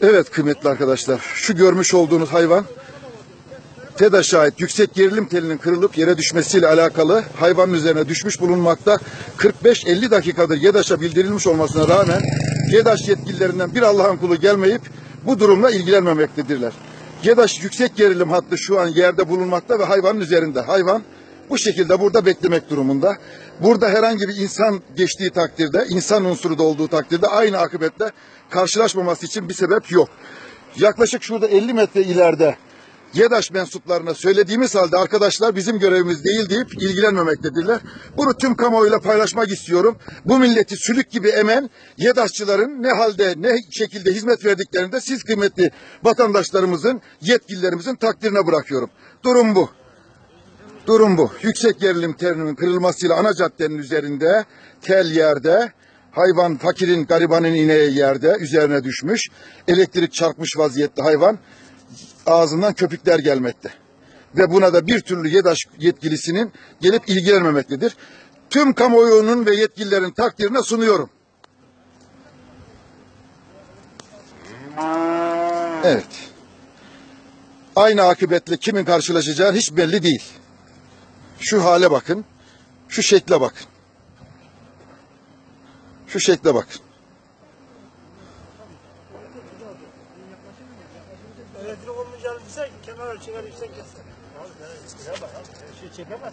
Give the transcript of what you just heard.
Evet kıymetli arkadaşlar, şu görmüş olduğunuz hayvan TEDAŞ'a ait yüksek gerilim telinin kırılıp yere düşmesiyle alakalı hayvanın üzerine düşmüş bulunmakta. 45-50 dakikadır YEDAŞ'a bildirilmiş olmasına rağmen YEDAŞ yetkililerinden bir Allah'ın kulu gelmeyip bu durumla ilgilenmemektedirler. YEDAŞ yüksek gerilim hattı şu an yerde bulunmakta ve hayvanın üzerinde. Hayvan bu şekilde burada beklemek durumunda. Burada herhangi bir insan geçtiği takdirde, insan unsuru da olduğu takdirde aynı akıbetle karşılaşmaması için bir sebep yok. Yaklaşık şurada 50 metre ileride YEDAŞ mensuplarına söylediğimiz halde arkadaşlar bizim görevimiz değil deyip ilgilenmemektedirler. Bunu tüm kamuoyuyla paylaşmak istiyorum. Bu milleti sülük gibi emen YEDAŞçıların ne halde ne şekilde hizmet verdiklerini de siz kıymetli vatandaşlarımızın, yetkililerimizin takdirine bırakıyorum. Durum bu. Durum bu. Yüksek gerilim telinin kırılmasıyla ana caddenin üzerinde, tel yerde, hayvan fakirin, garibanın ineği yerde, üzerine düşmüş. Elektrik çarpmış vaziyette hayvan. Ağzından köpükler gelmekte. Ve buna da bir türlü YEDAŞ yetkilisinin gelip ilgilenmemektedir. Tüm kamuoyunun ve yetkililerin takdirine sunuyorum. Evet. Aynı akıbetle kimin karşılaşacağı hiç belli değil. Şu hale bakın. Şu şekle bakın. Şu şekle bakın. Elektrik olmayacağını bilsek kenara çıkar yüksek gitsin. Şey çekemez.